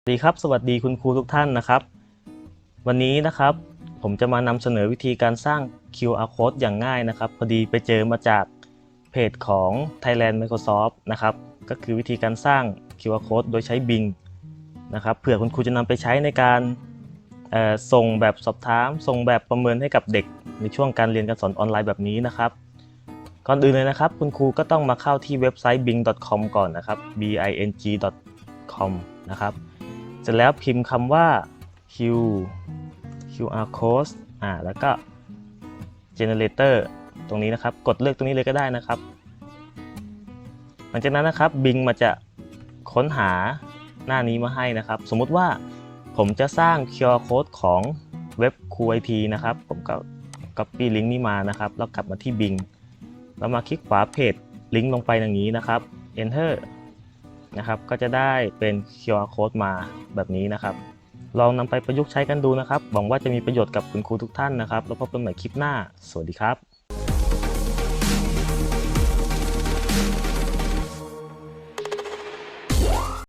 สวัสดีครับสวัสดีคุณครูทุกท่านนะครับ วันนี้นะครับผมจะมานำเสนอวิธีการสร้าง QR code อย่างง่ายนะครับ พอดีไปเจอมาจากเพจของ Thailand Microsoft นะครับก็คือวิธีการสร้าง QR code โดยใช้ Bing นะครับเผื่อคุณครูจะนำไปใช้ในการส่งแบบสอบถาม ส่งแบบประเมินให้กับเด็กในช่วงการเรียนการสอนออนไลน์แบบนี้นะครับก่อนอื่นเลยนะครับ คุณครูก็ต้องมาเข้าที่เว็บไซต์ bing.com ก่อนนะครับ bing.com นะครับ เสร็จแล้วพิมพ์คำว่า Q QR code อ่าแล้วก็ generator ตรงนี้นะครับ กดเลือกตรงนี้เลยก็ได้นะครับ หลังจากนั้นนะครับ Bing มันจะค้นหาหน้านี้มาให้นะครับ สมมุติว่าผมจะสร้าง QR code ของเว็บ c o IT นะครับ ผมก็ copy ลิงก์นี้มานะครับ แล้วกลับมาที่ Bing แล้วมาคลิกขวาเพจลิงก์ลงไปอย่างนี้นะครับ enter นะครับ ก็จะได้เป็น QR code มาแบบนี้นะครับ ลองนำไปประยุกต์ใช้กันดูนะครับ หวังว่าจะมีประโยชน์กับคุณครูทุกท่านนะครับ แล้วพบกันใหม่คลิปหน้า สวัสดีครับ